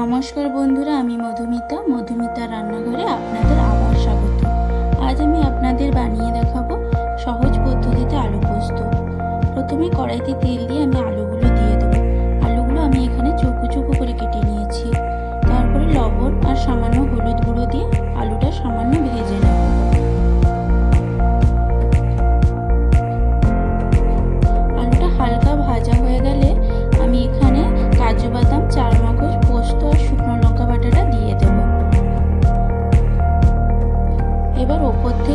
নমস্কার বন্ধুরা, আমি মধুমিতা। মধুমিতা রান্নাঘরে আপনাদের আবার স্বাগত। আজ আমি আপনাদের বানিয়ে দেখাবো সহজ পদ্ধতিতে আলু পোস্ত। প্রথমে কড়াইতে তেল 못해